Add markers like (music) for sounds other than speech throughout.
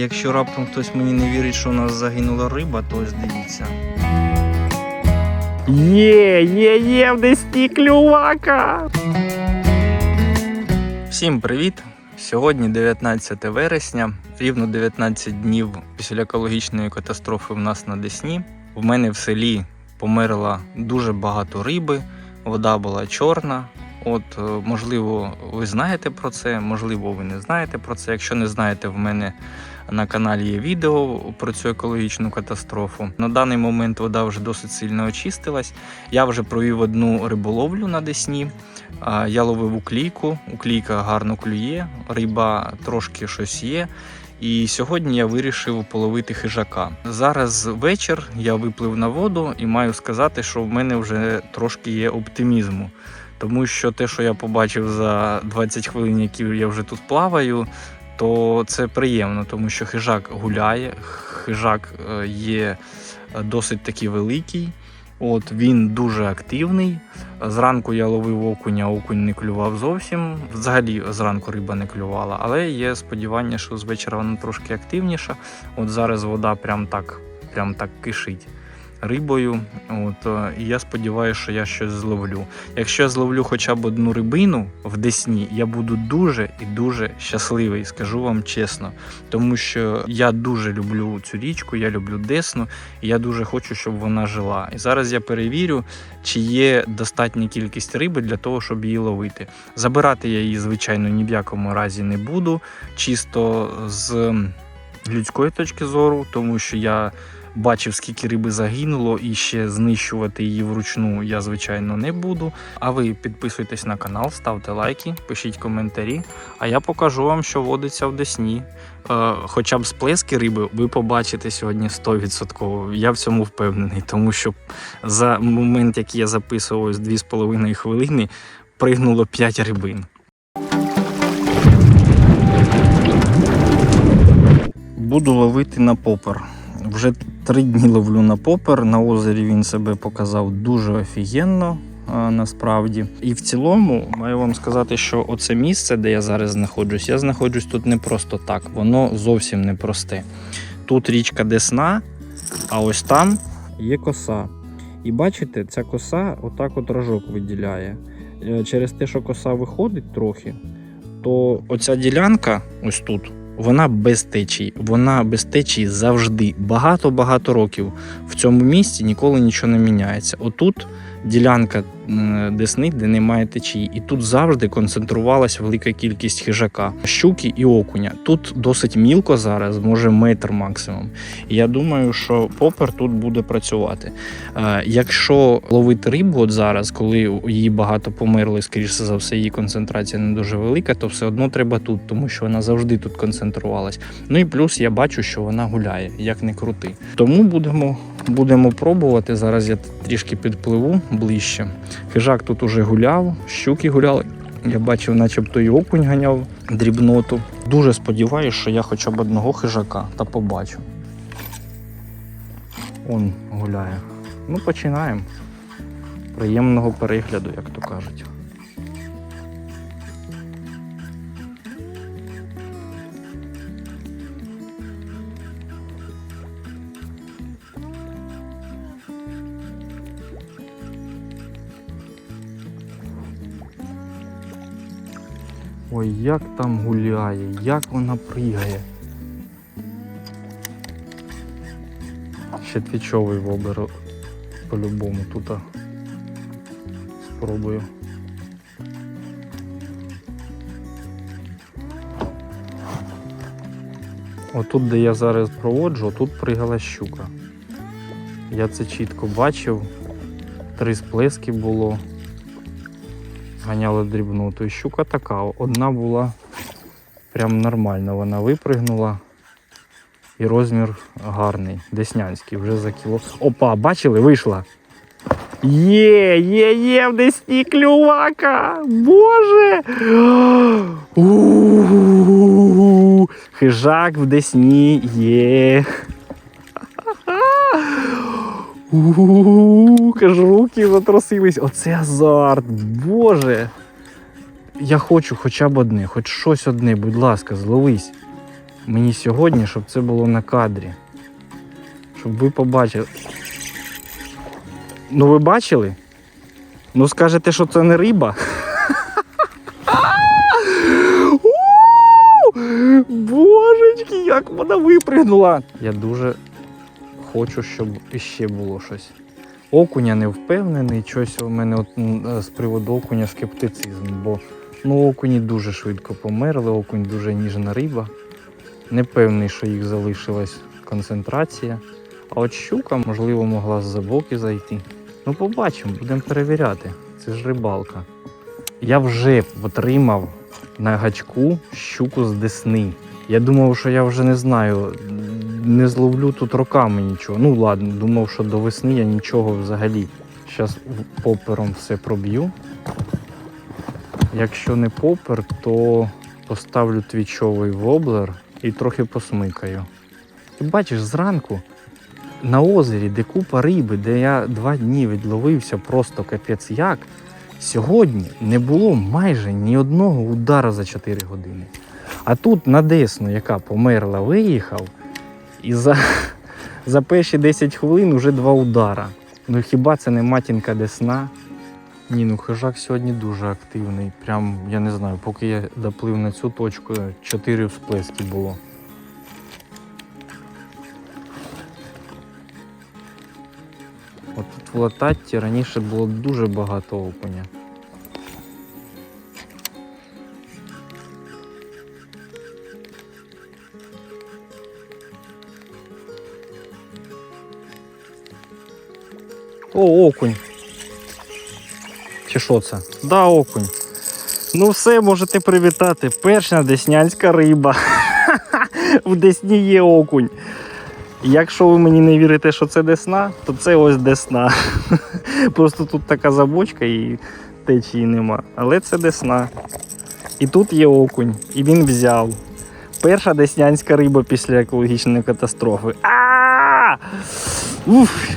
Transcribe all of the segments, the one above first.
Якщо раптом хтось мені не вірить, що у нас загинула риба, то ось дивіться. Є, є, є в Десні клювака! Всім привіт! Сьогодні 19 вересня, рівно 19 днів після екологічної катастрофи в нас на Десні. В мене в селі померло дуже багато риби, вода була чорна. От, е, можливо, ви знаєте про це, можливо, ви не знаєте про це. Якщо не знаєте, в мене на каналі є відео про цю екологічну катастрофу. На даний момент вода вже досить сильно очистилась. Я вже провів одну риболовлю на Десні. Я ловив уклійку, уклійка гарно клює, риба трошки щось є. І сьогодні я вирішив половити хижака. Зараз вечір, я виплив на воду і маю сказати, що в мене вже трошки є оптимізму. Тому що те, що я побачив за 20 хвилин, які я вже тут плаваю, то це приємно, тому що хижак гуляє, хижак е, є е, досить таки великий. От він дуже активний. Зранку я ловив окуня, окунь не клював зовсім. Взагалі зранку риба не клювала, але є сподівання, що з вечора вона трошки активніша. От зараз вода прям так, прям так кишить рибою. От, е, і я сподіваюся, що я щось зловлю. Якщо я зловлю хоча б одну рибину в Десні, я буду дуже і дуже щасливий, скажу вам чесно. Тому що я дуже люблю цю річку, я люблю Десну, і я дуже хочу, щоб вона жила. І зараз я перевірю, чи є достатня кількість риби для того, щоб її ловити. Забирати я її, звичайно, ні в якому разі не буду, чисто з людської точки зору, тому що я бачив, скільки риби загинуло, і ще знищувати її вручну я, звичайно, не буду. А ви підписуйтесь на канал, ставте лайки, пишіть коментарі. А я покажу вам, що водиться в Десні. Е, хоча б сплески риби ви побачите сьогодні 100%. Я в цьому впевнений, тому що за момент, який я записував ось 2,5 хвилини, пригнуло 5 рибин. Буду ловити на попер. Вже три дні ловлю на попер. На озері він себе показав дуже офігенно. Насправді, і в цілому маю вам сказати, що оце місце, де я зараз знаходжусь, я знаходжусь тут не просто так, воно зовсім не просте. Тут річка Десна, а ось там є коса. І бачите, ця коса отак от рожок виділяє. Е, Через те, що коса виходить трохи, то оця ділянка, ось тут, вона без течії. Вона без течії завжди. Багато-багато років в цьому місці ніколи нічого не міняється. Отут ділянка м, десни, де немає течії, і тут завжди концентрувалась велика кількість хижака, щуки і окуня. Тут досить мілко зараз, може метр максимум. Я думаю, що попер тут буде працювати. Е, Якщо ловити рибу от зараз, коли її багато померли, скоріше за все, її концентрація не дуже велика, то все одно треба тут, тому що вона завжди тут концентрувалась. Ну і плюс я бачу, що вона гуляє, як не крути. Тому будемо, будемо пробувати. Зараз я трішки підпливу ближче. Хижак тут уже гуляв, щуки гуляли. Я бачив, начебто і окунь ганяв дрібноту. Дуже сподіваюся, що я хоча б одного хижака та побачу. Он гуляє. Ну, починаємо. Приємного перегляду, як то кажуть. Ой, як там гуляє, як вона пригає. Ще твічовий вобер по-любому тут спробую. Отут, де я зараз проводжу, тут пригала щука. Я це чітко бачив. Три сплески було. Ганяли дрібноту. І щука така. Одна була прям нормальна. Вона випригнула. І розмір гарний, деснянський, вже за кіло. Опа, бачили, вийшла. Є, є, є в Десні клювака! Боже! У-у-у! Хижак в Десні є. У-у-у! Кажу, руки затрусились. Оце азарт. Боже. Я хочу хоча б одне, хоч щось одне, будь ласка, зловись. мені сьогодні, щоб це було на кадрі. Щоб ви побачили. Ну ви бачили? Ну скажете, що це не риба. (laughs) Божечки, як вона випригнула. Я дуже хочу, щоб іще було щось. Окуня не впевнений, щось у мене от, е, з приводу окуня скептицизм, бо ну, окуні дуже швидко померли, окунь дуже ніжна риба. Не певний, що їх залишилась концентрація. А от щука, можливо, могла з-за боки зайти. Ну, побачимо, будемо перевіряти. Це ж рибалка. Я вже отримав на гачку щуку з десни. Я думав, що я вже не знаю, не зловлю тут роками нічого. Ну ладно, думав, що до весни я нічого взагалі. Зараз попером все проб'ю. Якщо не попер, то поставлю твічовий воблер і трохи посмикаю. Ти бачиш, зранку на озері, де купа риби, де я два дні відловився просто капець як. Сьогодні не було майже ні одного удара за 4 години. А тут на Десну, яка померла, виїхав, і за, за перші 10 хвилин вже два удара. Ну хіба це не матінка Десна? Ні, ну хижак сьогодні дуже активний. Прям, я не знаю, поки я доплив на цю точку, 4 всплески було. От тут в Лататті раніше було дуже багато окуня. О, окунь. Чи що це? Да, окунь. Ну все, можете привітати. Перша деснянська риба. (laughs) В Десні є окунь. Якщо ви мені не вірите, що це десна, то це ось десна. (laughs) Просто тут така забочка і течії нема. Але це десна. І тут є окунь, і він взяв. Перша деснянська риба після екологічної катастрофи. А! Уф!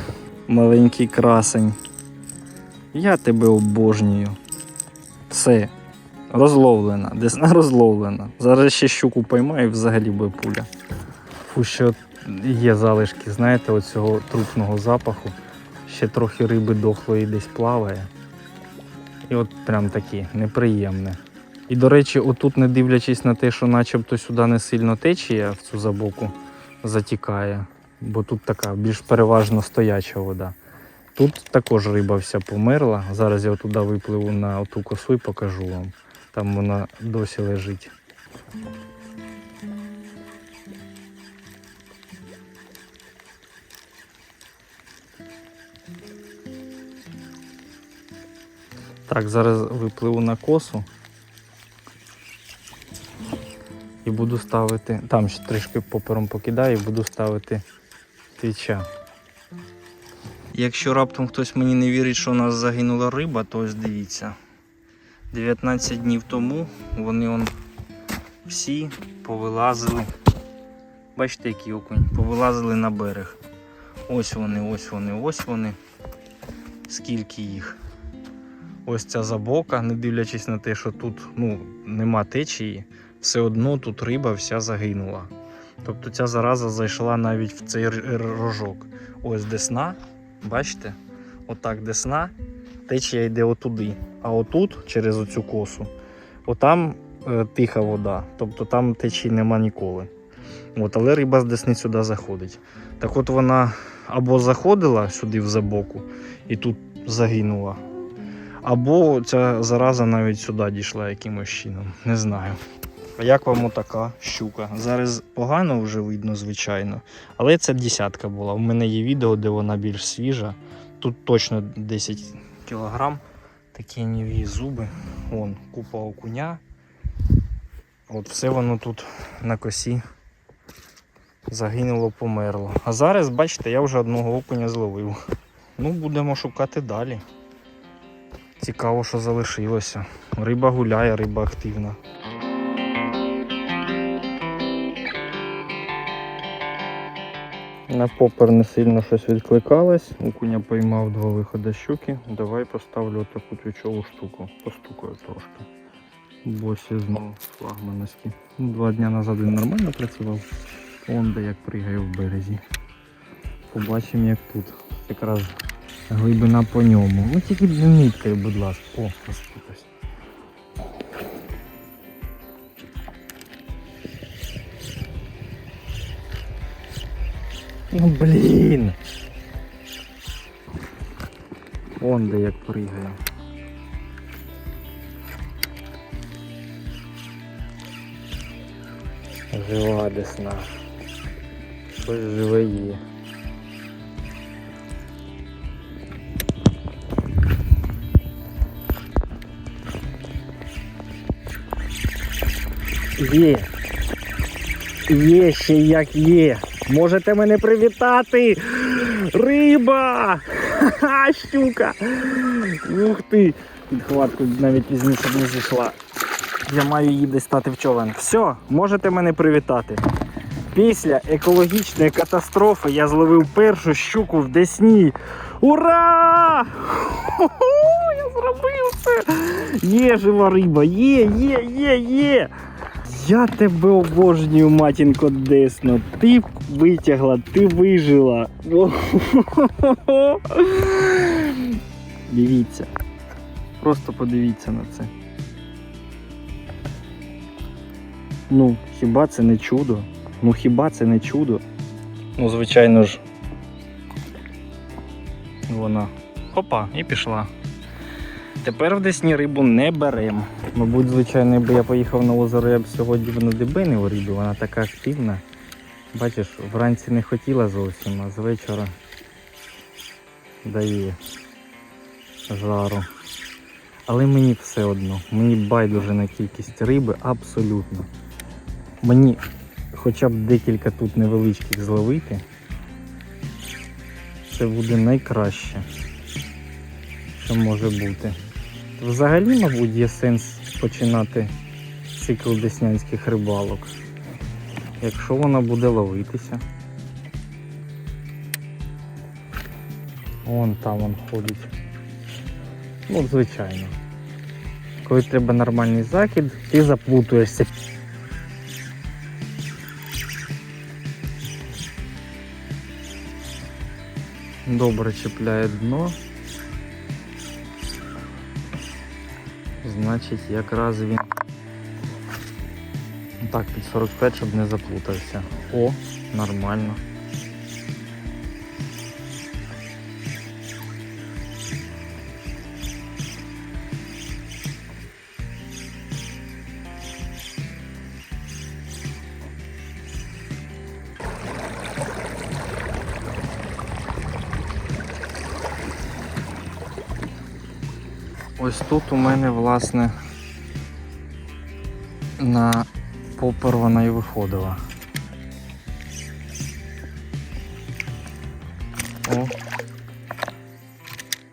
Маленький красень. Я тебе обожнюю. Все. Розловлена. Десна розловлена. Зараз ще щуку поймаю і взагалі буде пуля. Фу, ще от є залишки, знаєте, оцього трупного запаху. Ще трохи риби дохлої десь плаває. І от прям такі неприємне. І до речі, отут, не дивлячись на те, що начебто сюди не сильно течія в цю забоку затікає, бо тут така більш переважно стояча вода. Тут також риба вся померла. Зараз я туди випливу на ту косу і покажу вам. Там вона досі лежить. Так, зараз випливу на косу. І буду ставити. Там ще трішки попером покидаю і буду ставити твіча. Якщо раптом хтось мені не вірить, що у нас загинула риба, то ось дивіться. 19 днів тому вони он всі повилазили. Бачите, який окунь, повилазили на берег. Ось вони, ось вони, ось вони. Скільки їх. Ось ця забока, не дивлячись на те, що тут ну, нема течії, все одно тут риба вся загинула. Тобто ця зараза зайшла навіть в цей рожок. Ось десна, бачите? Отак десна, течія йде отуди. А отут, через оцю косу, отам е, тиха вода. Тобто там течії нема ніколи. От, але риба з десни сюди заходить. Так от вона або заходила сюди в забоку і тут загинула, або ця зараза навіть сюди дійшла якимось чином. Не знаю. А як вам отака щука? Зараз погано вже видно, звичайно. Але це десятка була. У мене є відео, де вона більш свіжа. Тут точно 10 кілограм. Такі ніві зуби. Вон, купа окуня. От все воно тут на косі загинуло, померло. А зараз, бачите, я вже одного окуня зловив. Ну, будемо шукати далі. Цікаво, що залишилося. Риба гуляє, риба активна. На попер не сильно щось відкликалось. Окуня поймав два виходи щуки. Давай поставлю таку твічову штуку. Постукаю трошки. Босі знову флагмановські. Ну, Два дні назад він нормально працював. Он де як пригає в березі. Побачимо як тут. Якраз глибина по ньому. Ну тільки не ниткою, будь ласка. О, розпутався. Ну блін. Он де як пригає. Жива десна. Щось живе є. Є. Є ще як є. Можете мене привітати. Риба! Ха-ха, щука! Ух ти! Підхватку навіть пізніше не зійшла. Я маю її десь стати в човен. Все, можете мене привітати. Після екологічної катастрофи я зловив першу щуку в Десні. Ура! Я зробив це! Є жива риба, є, є, є, є! Я тебе обожнюю, матінко Десно. Ти витягла, ти вижила. Дивіться. Просто подивіться на це. Ну, хіба це не чудо? Ну хіба це не чудо? Ну, звичайно ж. Вона. Опа, і пішла. Тепер в Десні рибу не беремо. Мабуть, звичайно, якби я поїхав на озеро, я б сьогодні б надибинив рибу, вона така активна. Бачиш, вранці не хотіла зовсім, а з вечора дає жару. Але мені все одно, мені байдуже на кількість риби абсолютно. Мені хоча б декілька тут невеличких зловити. Це буде найкраще, що може бути. Взагалі, мабуть, є сенс починати цикл деснянських рибалок. Якщо вона буде ловитися. Вон там он ходить. Ну, звичайно. Коли треба нормальний закид, ти заплутуєшся. Добре чіпляє дно. Значить, якраз він так під 45, щоб не заплутався. О, нормально. Тут у мене, власне, на попер вона і виходила. О.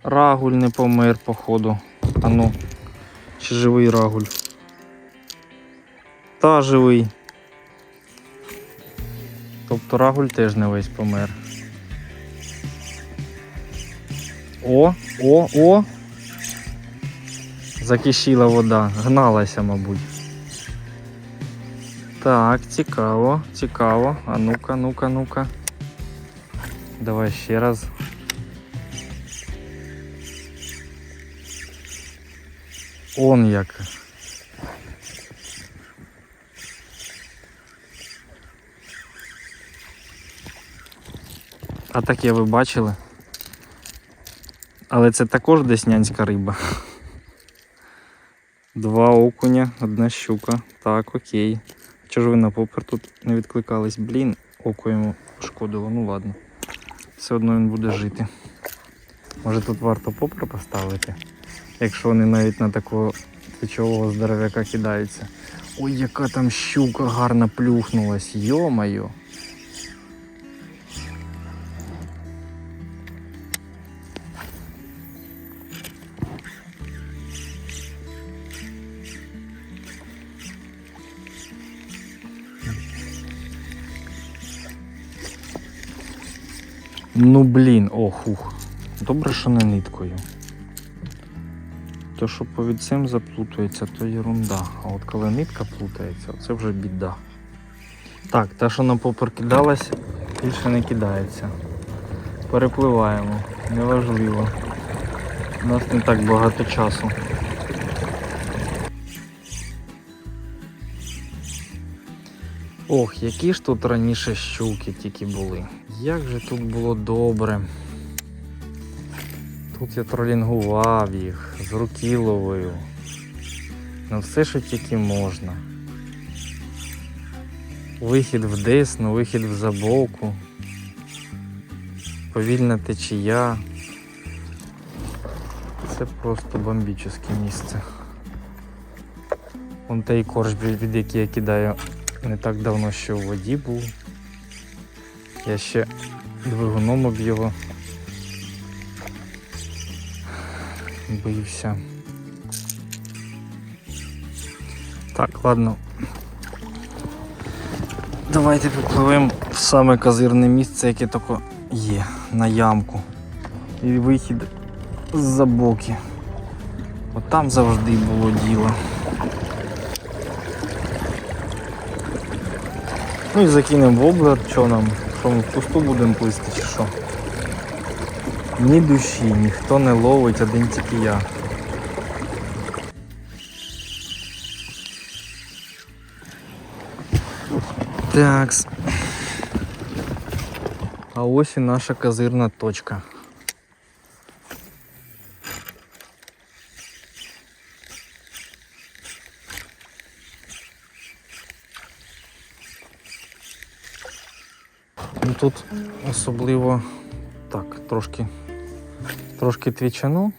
Рагуль не помер, походу. А ну, чи живий рагуль? Та живий. Тобто рагуль теж не весь помер. О, о, о! Закишіла вода, гналася, мабуть. Так, цікаво, цікаво. А ну-ка, ну-ка, ну-ка. Давай ще раз. Он як. А таке ви бачили? Але це також деснянська риба. Два окуня, одна щука. Так, окей. Чого ж ви на попер тут не відкликались? Блін, око йому шкодило, ну ладно. Все одно він буде жити. Може тут варто попер поставити, якщо вони навіть на такого плечового здоров'яка кидаються. Ой, яка там щука гарно плюхнулась, йо-моє. Ну блін, ох, ух. Добре, що не ниткою. то що по цим заплутується, то ерунда. А от коли нитка плутається, це вже біда. Так, та, що нам поприкидалась, більше не кидається. Перепливаємо, неважливо. У нас не так багато часу. Ох, які ж тут раніше щуки тільки були. Як же тут було добре. Тут я тролінгував їх, з руки ловив. Ну все, що тільки можна. Вихід в десну, вихід в забоку. Повільна течія. Це просто бомбічне місце. Вон той корж, від який я кидаю не так давно ще у воді був. Я ще двигуном об його бився. Так, ладно. Давайте попливемо в саме козирне місце, яке тільки є, на ямку. І вихід з-за боки. От там завжди було діло. Ну і закинемо воблер, що нам, що ми в пусту будемо плисти чи що. Ні душі, ніхто не ловить, один тільки я. Такс. А ось і наша козирна точка. Тут особливо так, трошки, трошки твічану.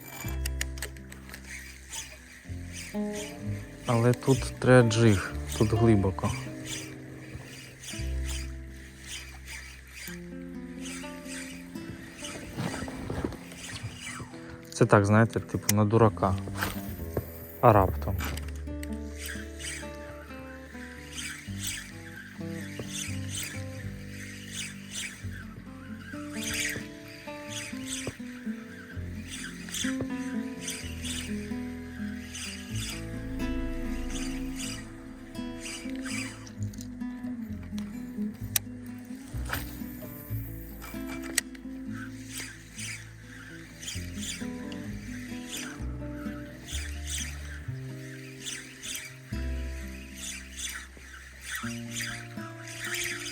Але тут треба джиг, тут глибоко. Це так, знаєте, типу на дурака. А раптом.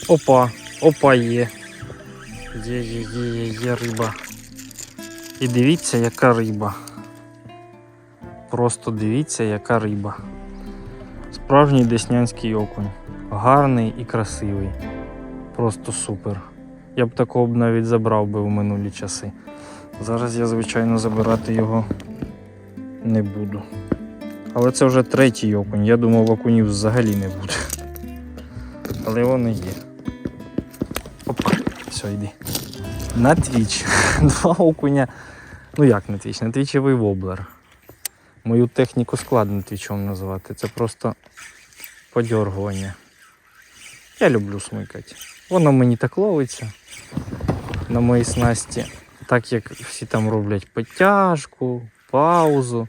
Опа, опа є. Є, є, є, є, є риба. І дивіться, яка риба. Просто дивіться, яка риба. Справжній деснянський окунь. Гарний і красивий. Просто супер. Я б такого б навіть забрав би в минулі часи. Зараз я, звичайно, забирати його не буду. Але це вже третій окунь. Я думав, окунів взагалі не буде. Але вони є. Все, йди. На твіч. (laughs) Два окуня. Ну як на твіч? На твічевий воблер. Мою техніку складно твічом назвати. Це просто подьоргування. Я люблю смикати. Воно мені так ловиться на моїй снасті. Так як всі там роблять потяжку, паузу.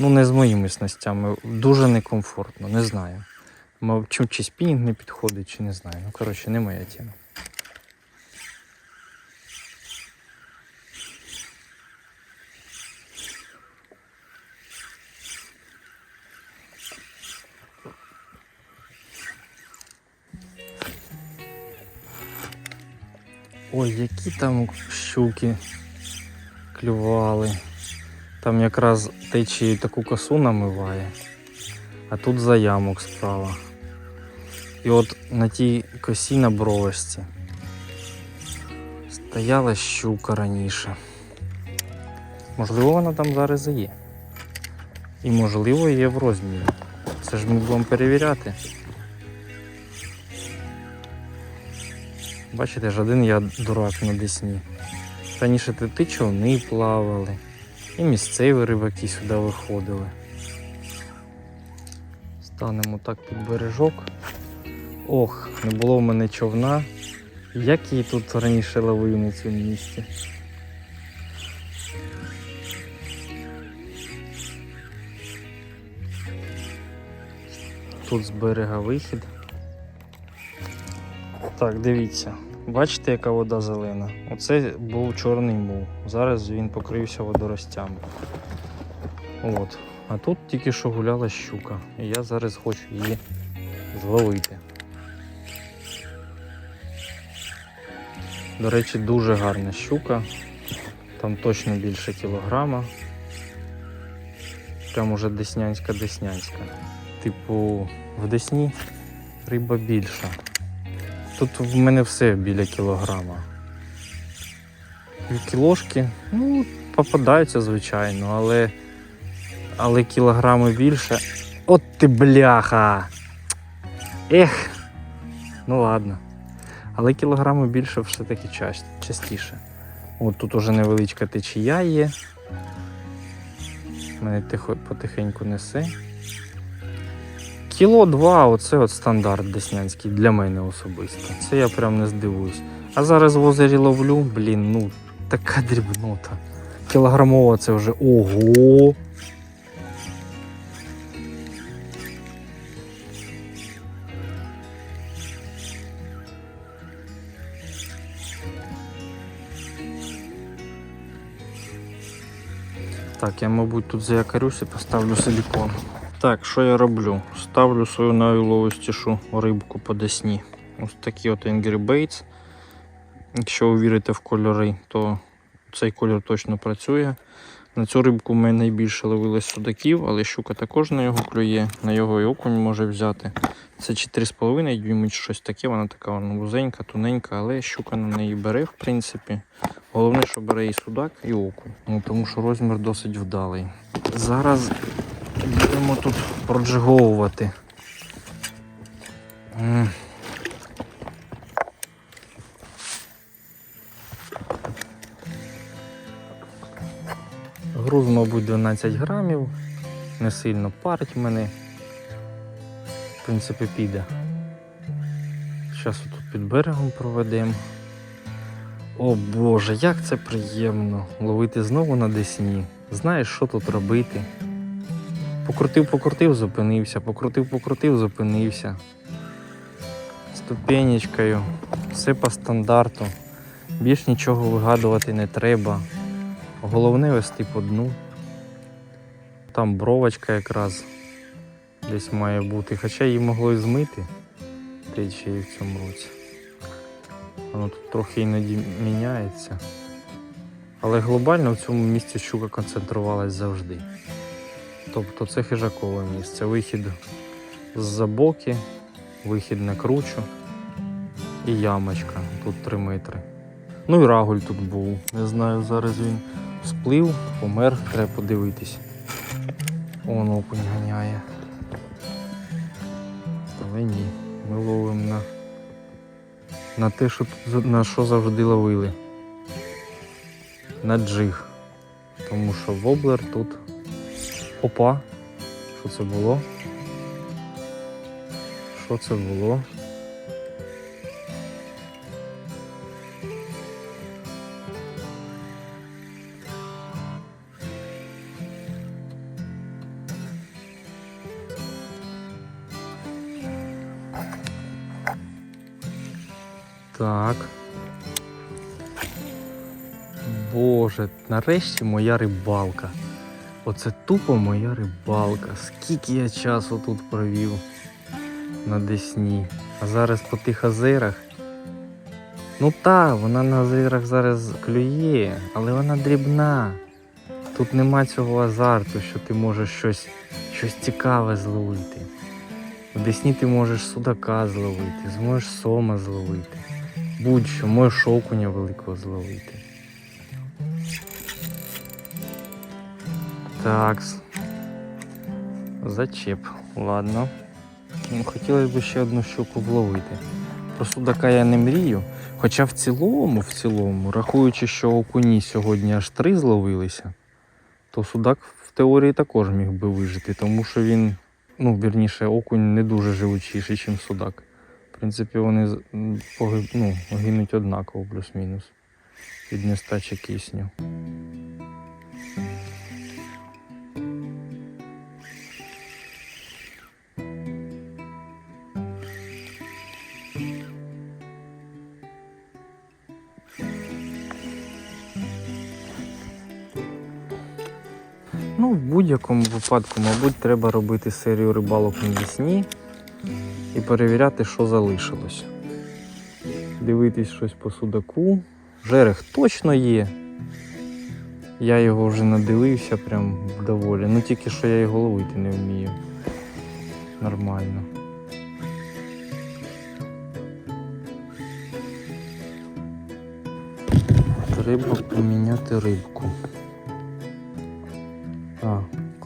Ну, не з моїми снастями. Дуже некомфортно, не знаю. Чи, чи спінінг не підходить, чи не знаю. Ну, коротше, не моя тема. Ой, які там щуки клювали. Там якраз течією таку косу намиває, а тут заямок справа. І от на тій косі на бровочці стояла щука раніше. Можливо, вона там зараз і є. І можливо є в розмірі. Це ж ми будемо перевіряти. Бачите ж, один я дурак на Десні. Раніше ти човни плавали. І місцеві рибаки сюди виходили. Станемо так під бережок. Ох, не було в мене човна. Як її тут раніше ловив на цьому місці. Тут з берега вихід. Так, дивіться. Бачите, яка вода зелена? Оце був чорний мул. Зараз він покрився водоростями. От. А тут тільки що гуляла щука. І я зараз хочу її зловити. До речі, дуже гарна щука. Там точно більше кілограма. Прям уже деснянська-деснянська. Типу, в Десні риба більша. Тут в мене все біля кілограма. Кілошки, ну, попадаються, звичайно, але, але кілограми більше. От ти бляха! Ех! Ну ладно. Але кілограми більше все-таки част- частіше. От тут уже невеличка течія є. Мене тихо, потихеньку несе. Кіло два, оце от стандарт деснянський для мене особисто. Це я прям не здивуюсь. А зараз в озері ловлю, блін, ну така дрібнота. Кілограмова це вже ого. Так, я, мабуть, тут заякорюсь і поставлю силікон. Так, що я роблю? Ставлю свою найуловистішу рибку по десні. Ось такі от Angry Baits. Якщо ви вірите в кольори, то цей кольор точно працює. На цю рибку ми найбільше ловили судаків, але щука також на його клює, на його і окунь може взяти. Це 4,5 дюйми чи щось таке, вона така вузенька, тоненька, але щука на неї бере, в принципі. Головне, що бере і судак, і окунь. Ну, тому що розмір досить вдалий. Зараз будемо тут проджиговувати. Груз, мабуть, 12 грамів. Не сильно парить мене. В принципі, піде. Зараз тут під берегом проведемо. О Боже, як це приємно ловити знову на десні. Знаєш, що тут робити? Покрутив, покрутив, зупинився, покрутив, покрутив, зупинився. Ступенечкою, все по стандарту. Більш нічого вигадувати не треба. Головне вести по дну. Там бровочка якраз десь має бути, хоча її могло і змити течією в цьому році. Воно тут трохи іноді міняється. Але глобально в цьому місці щука концентрувалась завжди. Тобто це хижакове місце. Вихід з-за боки, вихід на кручу і ямочка. Тут 3 метри. Ну і рагуль тут був. Не знаю, зараз він сплив, помер, треба подивитись. Он окунь ганяє. Але ні, ми ловимо на, на те, що на що завжди ловили. На джиг. Тому що воблер тут. Опа. Що це було? Що це було? Так. Боже, нарешті моя рибалка. Оце тупо моя рибалка. Скільки я часу тут провів на Десні. А зараз по тих озерах. Ну та, вона на озерах зараз клює, але вона дрібна. Тут нема цього азарту, що ти можеш щось, щось цікаве зловити. В Десні ти можеш судака зловити, зможеш сома зловити. Будь-що, можеш окуня великого зловити. Так. Зачеп. Ладно. Хотілося б ще одну щуку вловити. Про судака я не мрію. Хоча в цілому, в цілому, рахуючи, що окуні сьогодні аж три зловилися, то судак в теорії також міг би вижити, тому що він, ну, вірніше, окунь не дуже живучіший, ніж судак. В принципі, вони погиб, ну, гинуть однаково, плюс-мінус. Від нестачі кисню. В будь-якому випадку, мабуть, треба робити серію рибалок навесні і перевіряти, що залишилось. Дивитись щось по судаку. Жерех точно є. Я його вже надивився прям доволі. Ну тільки що я його ловити не вмію. Нормально. Треба поміняти рибку.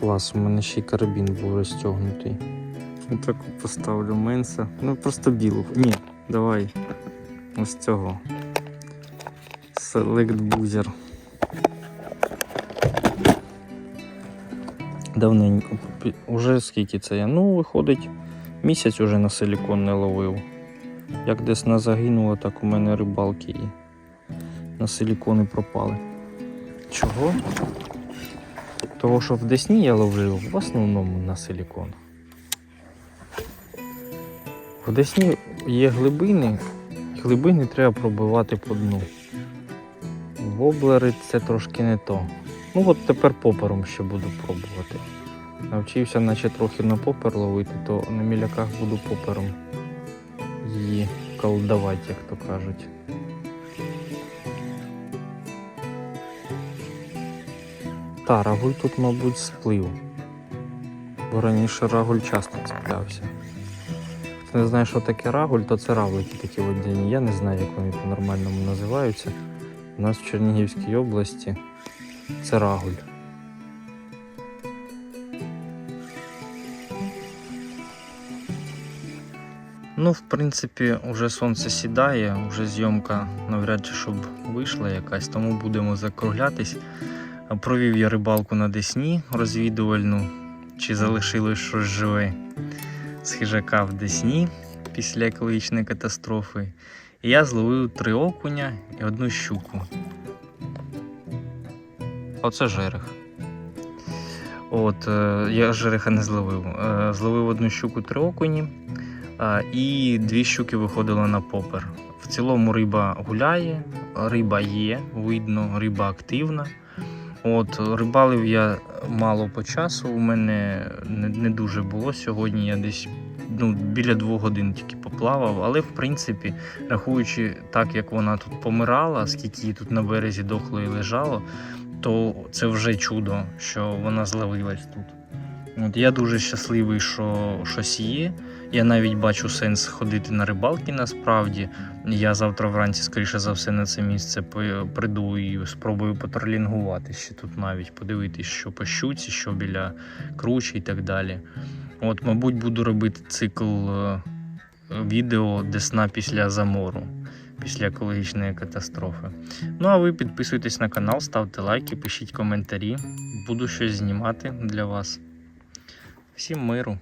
Клас, у мене ще й карабін був розтягнутий. Отаку поставлю менса. Ну просто білу. Ні, давай. Ось цього. Select Boozer. Давненько. Уже скільки це я? Ну, виходить, місяць уже на силікон не ловив. Як десь на загинуло, так у мене рибалки і на силікони пропали. Чого? Того, що в Десні я ловив в основному на силікон. В Десні є глибини, глибини треба пробивати по дну. Воблери це трошки не то. Ну от тепер попером ще буду пробувати. Навчився наче трохи на попер ловити, то на міляках буду попером її колдувати, як то кажуть. Та, рагуль тут, мабуть, сплив. Бо раніше рагуль часто цеплявся. Хто не знає, що таке рагуль, то це равлики такі водяні. Я не знаю, як вони по-нормальному називаються. У нас в Чернігівській області це рагуль. Ну, в принципі, вже сонце сідає, вже зйомка навряд чи щоб вийшла якась, тому будемо закруглятись. Провів я рибалку на Десні розвідувальну, чи залишилось щось живе з хижака в Десні після екологічної катастрофи. І я зловив три окуня і одну щуку. Оце жерех. От, е, я жереха не зловив. Е, зловив одну щуку три окуні, е, і дві щуки виходили на попер. В цілому риба гуляє, риба є, видно, риба активна. От, рибалив я мало по часу, у мене не, не дуже було. Сьогодні я десь ну, біля двох годин тільки поплавав, але в принципі, рахуючи так, як вона тут помирала, скільки її тут на березі дохло і лежало, то це вже чудо, що вона зловилась тут. От я дуже щасливий, що щось є. Я навіть бачу сенс ходити на рибалки насправді. Я завтра вранці, скоріше за все, на це місце прийду і спробую потролінгувати ще тут навіть, подивитись, що по щуці, що біля кручі і так далі. От, мабуть, буду робити цикл е, відео Десна після замору, після екологічної катастрофи. Ну а ви підписуйтесь на канал, ставте лайки, пишіть коментарі. Буду щось знімати для вас. Всім миру!